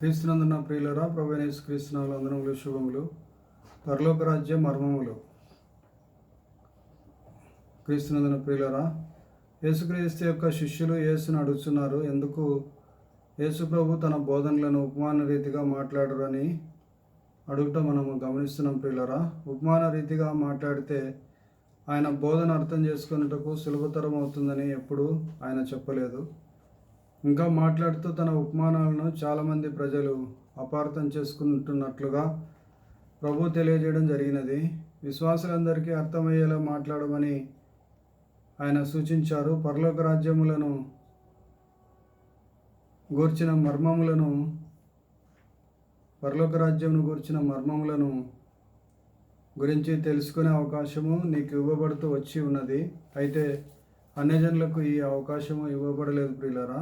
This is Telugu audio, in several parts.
క్రీస్తునందున ప్రియులరా ప్రభు క్రీస్తునాలు అందరములు శుభములు. పరలోక రాజ్య మర్మములు. క్రీస్తునందున ప్రియులరా యేసుక్రీస్తు యొక్క శిష్యులు యేసును అడుగుతున్నారు ఎందుకు యేసు ప్రభు తన బోధనలను ఉపమాన రీతిగా మాట్లాడరని అడుగుట మనము గమనిస్తున్నాం ప్రియులరా. ఉపమాన రీతిగా మాట్లాడితే ఆయన బోధన అర్థం చేసుకున్నటకు సులభతరం అవుతుందని ఎప్పుడూ ఆయన చెప్పలేదు. ఇంకా మాట్లాడుతూ తన ఉపమానాలను చాలామంది ప్రజలు అపార్థం చేసుకుంటున్నట్లుగా ప్రభు తెలియజేయడం జరిగినది. విశ్వాసులందరికీ అర్థమయ్యేలా మాట్లాడమని ఆయన సూచించారు. పరలోక రాజ్యములను గూర్చిన మర్మములను పరలోక రాజ్యమును గూర్చిన మర్మములను గురించి తెలుసుకునే అవకాశము నీకు ఇవ్వబడుతూ వచ్చి ఉన్నది. అయితే అన్యజనులకు ఈ అవకాశము ఇవ్వబడలేదు ప్రియులరా.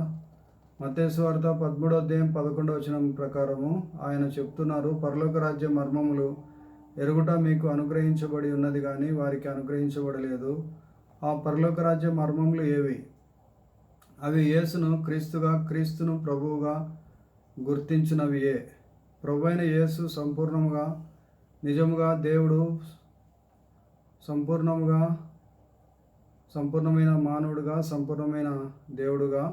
మతేశ్వార్త పదమూడో అధ్యాయం పదకొండవ వచనం ప్రకారము ఆయన చెప్తున్నారు పరలోక రాజ్య మర్మములు ఎరుగుట మీకు అనుగ్రహించబడి ఉన్నది కానీ వారికి అనుగ్రహించబడలేదు. ఆ పరలోక రాజ్య మర్మములు ఏవి? అవి యేసును క్రీస్తుగా క్రీస్తును ప్రభువుగా గుర్తించినవియే ప్రభు అయిన యేసు సంపూర్ణముగా నిజముగా దేవుడు సంపూర్ణముగా సంపూర్ణమైన మానవుడుగా సంపూర్ణమైన దేవుడుగా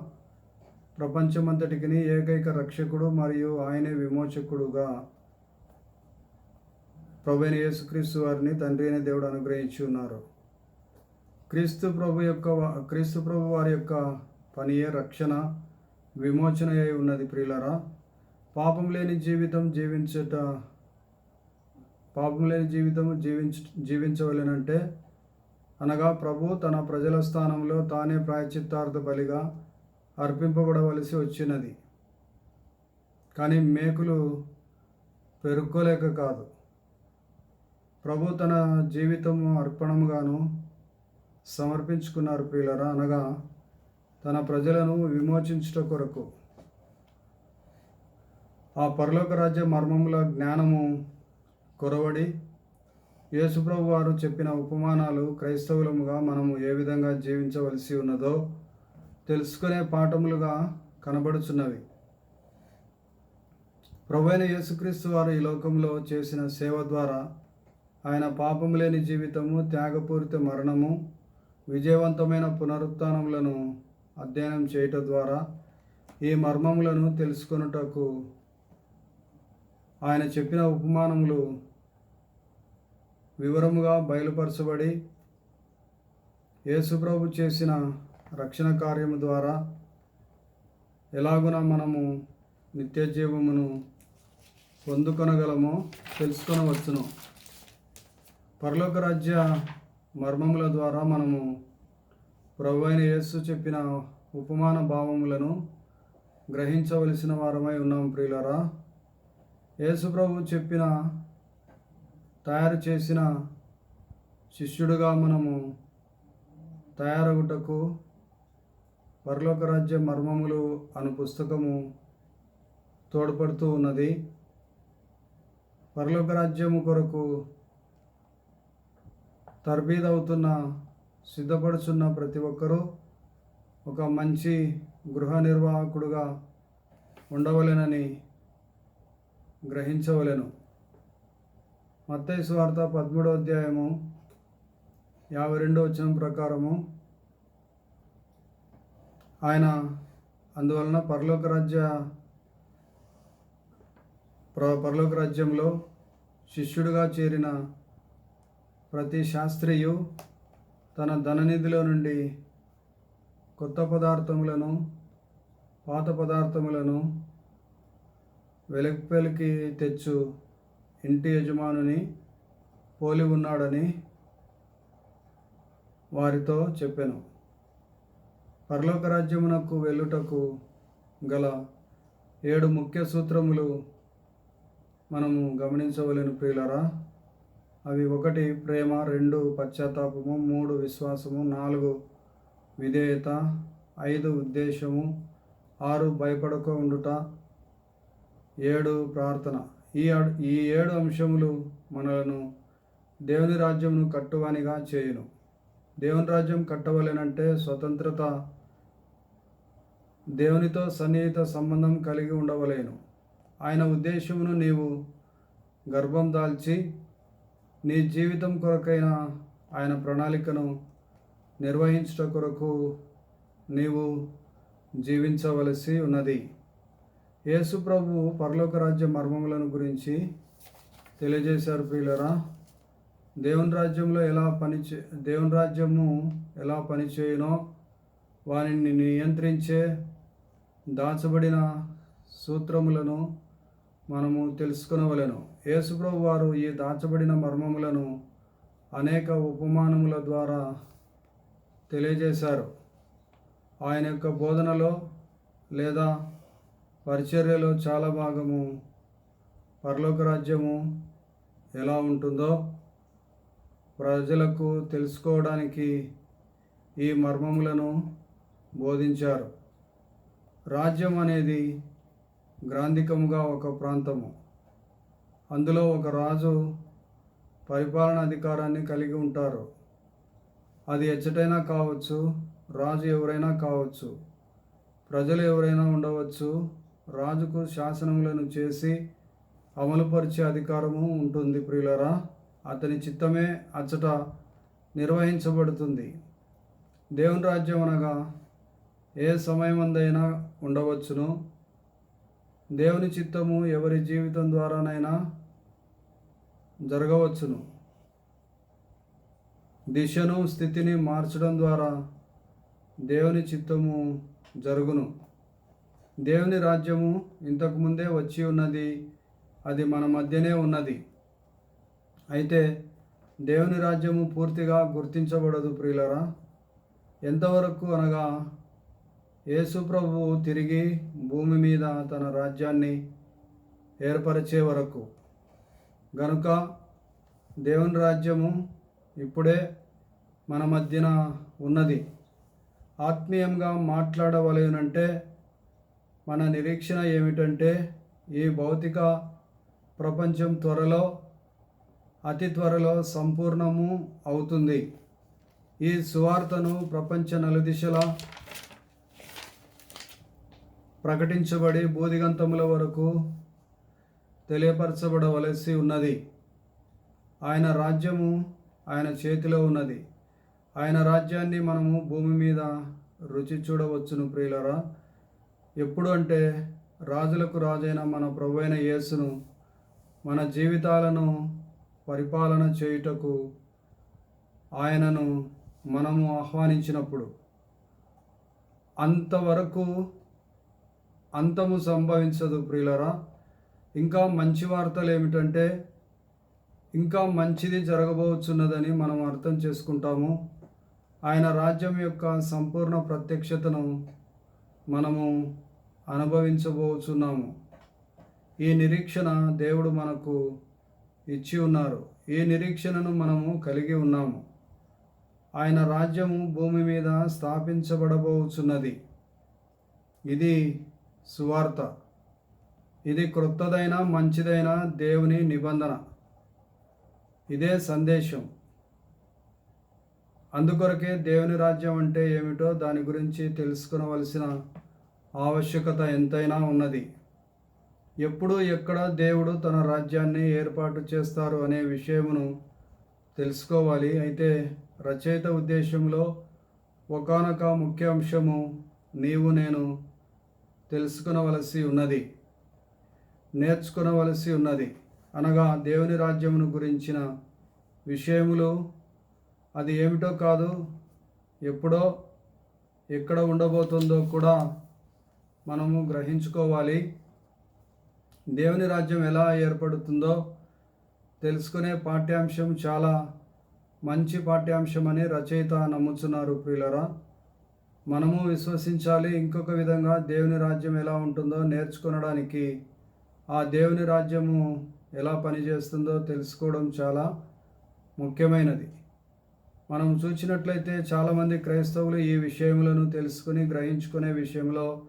ప్రపంచమంతటికి ఏకైక రక్షకుడు మరియు ఆయనే విమోచకుడుగా ప్రభుని యేసుక్రీస్తు వారిని తండ్రి అనే దేవుడు అనుగ్రహించి ఉన్నారు. క్రీస్తు ప్రభు యొక్క క్రీస్తు ప్రభు వారి యొక్క పనియే రక్షణ విమోచన అయి ఉన్నది ప్రియులరా. పాపం లేని జీవితం జీవించట పాపం లేని జీవితం జీవించ జీవించవలెనంటే అనగా ప్రభు తన ప్రజల స్థానంలో తానే ప్రాయచిత్తార్థ బలిగా అర్పింపబడవలసి వచ్చినది. కానీ మేకులు పెరుక్కోలేక కాదు. ప్రభు తన జీవితము అర్పణముగాను సమర్పించుకున్నారు పిల్లరా అనగా తన ప్రజలను విమోచించుట కొరకు. ఆ పరలోక రాజ్య మర్మముల జ్ఞానము కొరవడి యేసుప్రభు వారు చెప్పిన ఉపమానాలు క్రైస్తవులముగా మనము ఏ విధంగా జీవించవలసి ఉన్నదో తెలుసుకునే పాఠములుగా కనబడుచున్నవి. ప్రభైన యేసుక్రీస్తు వారు ఈ లోకంలో చేసిన సేవ ద్వారా ఆయన పాపం లేని జీవితము త్యాగపూరిత మరణము విజయవంతమైన పునరుత్నములను అధ్యయనం చేయటం ద్వారా ఈ మర్మములను తెలుసుకొనుటకు ఆయన చెప్పిన ఉపమానములు వివరముగా బయలుపరచబడి యేసుప్రభు చేసిన రక్షణ కార్యము ద్వారా ఎలాగున మనము నిత్య జీవమును పొందుకొనగలమో తెలుసుకొనవచ్చును. పరలోక రాజ్య మర్మముల ద్వారా మనము ప్రభు అయిన యేసు చెప్పిన ఉపమాన భావములను గ్రహించవలసిన వారమై ఉన్నాం ప్రియులరా. యేసు ప్రభు చెప్పిన తయారు చేసిన శిష్యుడుగా మనము తయారగుటకు పరలోక రాజ్య మర్మములు అను పుస్తకము తోడ్పడుతూ ఉన్నది. పరలోక రాజ్యము కొరకు తర్బీదవుతున్న సిద్ధపడుచున్న ప్రతి ఒక్కరూ ఒక మంచి గృహ నిర్వాహకుడుగా ఉండవలెనని గ్రహించవలెను. మత్తయి వార్త పదమూడో అధ్యాయము యాభై రెండో వచ్చిన ప్రకారము ఆయన అందువలన పరలోక రాజ్య ప్ర పరలోక రాజ్యంలో శిష్యుడిగా చేరిన ప్రతి శాస్త్రియు తన ధననిధిలో నుండి కొత్త పదార్థములను పాత పదార్థములను వెలుగుపెలికి తెచ్చు. ఇంటి యజమానుని పోలి ఉన్నాడని వారితో చెప్పాను. పరలోక రాజ్యమునకు వెళ్ళుటకు గల ఏడు ముఖ్య సూత్రములు మనము గమనించవలను ప్రియులరా. అవి ఒకటి ప్రేమ రెండు పశ్చాత్తాపము మూడు విశ్వాసము నాలుగు విధేయత ఐదు ఉద్దేశము ఆరు భయపడక ఉండుట ఏడు ప్రార్థన. ఈ ఈ ఏడు అంశములు మనలను దేవుని రాజ్యమును కట్టువానిగా చేయును. దేవుని రాజ్యం కట్టవలెనంటే స్వతంత్రత దేవునితో సన్నిహిత సంబంధం కలిగి ఉండవలేను. ఆయన ఉద్దేశమును నీవు గర్భం దాల్చి నీ జీవితం కొరకైన ఆయన ప్రణాళికను నిర్వహించుట కొరకు నీవు జీవించవలసి ఉన్నది. యేసు ప్రభు పరలోక రాజ్య మర్మములను గురించి తెలియజేశారు ప్రియులరా. దేవుని రాజ్యంలో ఎలా పనిచే దేవుని రాజ్యము ఎలా పనిచేయునో వానిని నియంత్రించే దాచబడిన సూత్రములను మనము తెలుసుకునవలను. యేసుప్రభు వారు ఈ దాచబడిన మర్మములను అనేక ఉపమానముల ద్వారా తెలియజేశారు. ఆయన యొక్క బోధనలో లేదా పరిచర్యలో చాలా భాగము పరలోక రాజ్యము ఎలా ఉంటుందో ప్రజలకు తెలుసుకోవడానికి ఈ మర్మములను బోధించారు. రాజ్యం అనేది గ్రాంధికముగా ఒక ప్రాంతము. అందులో ఒక రాజు పరిపాలన అధికారాన్ని కలిగి ఉంటారు. అది ఎచ్చటైనా కావచ్చు రాజు ఎవరైనా కావచ్చు ప్రజలు ఎవరైనా ఉండవచ్చు రాజుకు శాసనములను చేసి అమలుపరిచే అధికారము ఉంటుంది ప్రియులరా. అతని చిత్తమే అచ్చట నిర్వహించబడుతుంది. దేవుని రాజ్యం అనగా ఏ సమయమందైనా ఉండవచ్చును. దేవుని చిత్తము ఎవరి జీవితం ద్వారానైనా జరగవచ్చును. దిశను స్థితిని మార్చడం ద్వారా దేవుని చిత్తము జరుగును. దేవుని రాజ్యము ఇంతకుముందే వచ్చి ఉన్నది అది మన మధ్యనే ఉన్నది. అయితే దేవుని రాజ్యము పూర్తిగా గుర్తించబడదు ప్రియులరా. ఎంతవరకు అనగా యేసుప్రభువు తిరిగి భూమి మీద తన రాజ్యాన్ని ఏర్పరిచే వరకు. గనుక దేవుని రాజ్యము ఇప్పుడే మన మధ్యన ఉన్నది. ఆత్మీయంగా మాట్లాడవలేనంటే మన నిరీక్షణ ఏమిటంటే ఈ భౌతిక ప్రపంచం త్వరలో అతి త్వరలో సంపూర్ణము అవుతుంది. ఈ సువార్తను ప్రపంచ నలుదిశలా ప్రకటించబడి బోధిగంతముల వరకు తెలియపరచబడవలసి ఉన్నది. ఆయన రాజ్యము ఆయన చేతిలో ఉన్నది. ఆయన రాజ్యాన్ని మనము భూమి మీద రుచి చూడవచ్చును ప్రియులరా. ఎప్పుడు అంటే రాజులకు రాజైన మన ప్రభు అయిన యేసును మన జీవితాలను పరిపాలన చేయుటకు ఆయనను మనము ఆహ్వానించినప్పుడు అంతవరకు అంతము సంభవించదు ప్రియులరా. ఇంకా మంచి వార్తలు ఏమిటంటే ఇంకా మంచిది జరగబోచున్నదని మనం అర్థం చేసుకుంటాము. ఆయన రాజ్యం యొక్క సంపూర్ణ ప్రత్యక్షతను మనము అనుభవించబోచున్నాము. ఈ నిరీక్షణ దేవుడు మనకు ఇచ్చి ఉన్నారు. ఈ నిరీక్షణను మనము కలిగి ఉన్నాము. ఆయన రాజ్యము భూమి మీద స్థాపించబడబోచున్నది. ఇది సువార్త. ఇది క్రొత్తదైన మంచిదైన దేవుని నిబంధన. ఇదే సందేశం. అందుకొరకే దేవుని రాజ్యం అంటే ఏమిటో దాని గురించి తెలుసుకునవలసిన ఆవశ్యకత ఎంతైనా ఉన్నది. ఎప్పుడు ఎక్కడ దేవుడు తన రాజ్యాన్ని ఏర్పాటు చేస్తారు అనే విషయమును తెలుసుకోవాలి. అయితే రచయిత ఉద్దేశంలో ఒకనొక ముఖ్య అంశము నీవు నేను తెలుసుకునవలసి ఉన్నది. నేర్చుకునవలసి ఉన్నది. అనగా దేవుని రాజ్యమును గురించిన విషయములు అది ఏమిటో కాదు ఎప్పుడో ఎక్కడ ఉండబోతుందో కూడా మనము గ్రహించుకోవాలి. దేవుని రాజ్యం ఎలా ఏర్పడుతుందో తెలుసుకునే పాఠ్యాంశం చాలా మంచి పాఠ్యాంశం అని రచయిత నమ్ముతున్నారు ప్రియులరా. మనము విశ్వసించాలి. ఇంకొక విధంగా దేవుని రాజ్యం ఎలా ఉంటుందో నేర్చుకొనడానికి ఆ దేవుని రాజ్యము ఎలా పనిచేస్తుందో తెలుసుకోవడం చాలా ముఖ్యమైనది. మనం చూసినట్లయితే చాలామంది క్రైస్తవులు ఈ విషయములను తెలుసుకుని గ్రహించుకునే విషయంలో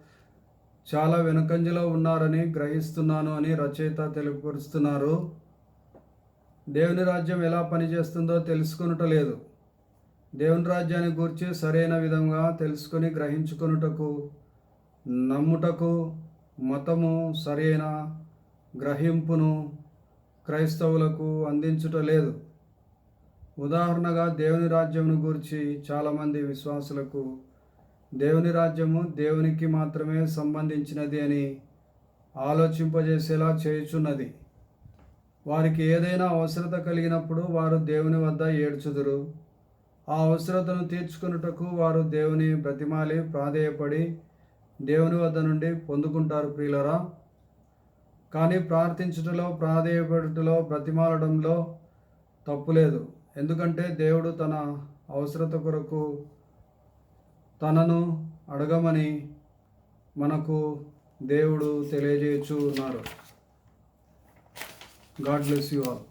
చాలా వెనుకంజలో ఉన్నారని గ్రహిస్తున్నాను అని రచయిత తెలుపుపరుస్తున్నారు దేవుని రాజ్యం ఎలా పనిచేస్తుందో తెలుసుకునటలేదు. దేవుని రాజ్యాన్ని గురించి సరైన విధంగా తెలుసుకొని గ్రహించుకొనుటకు నమ్ముటకు మతము సరైన గ్రహింపును క్రైస్తవులకు అందించుట లేదు. ఉదాహరణగా దేవుని రాజ్యమును గురించి చాలామంది విశ్వాసులకు దేవుని రాజ్యము దేవునికి మాత్రమే సంబంధించినది అని ఆలోచింపజేసేలా చేయుచున్నది. వారికి ఏదైనా అవసరత కలిగినప్పుడు వారు దేవుని వద్ద ఏడ్చుదురు. ఆ అవసరతను తీర్చుకున్నటకు వారు దేవుని బ్రతిమాలి ప్రాధేయపడి దేవుని వద్ద నుండి పొందుకుంటారు ప్రియులరా. కానీ ప్రార్థించుటలో ప్రాధేయపడుటలో బ్రతిమాలడంలో తప్పులేదు ఎందుకంటే దేవుడు తన అవసరత కొరకు తనను అడగమని మనకు దేవుడు తెలియజేయచ్చు ఉన్నారు గాడ్ బ్లెస్ యు ఆల్.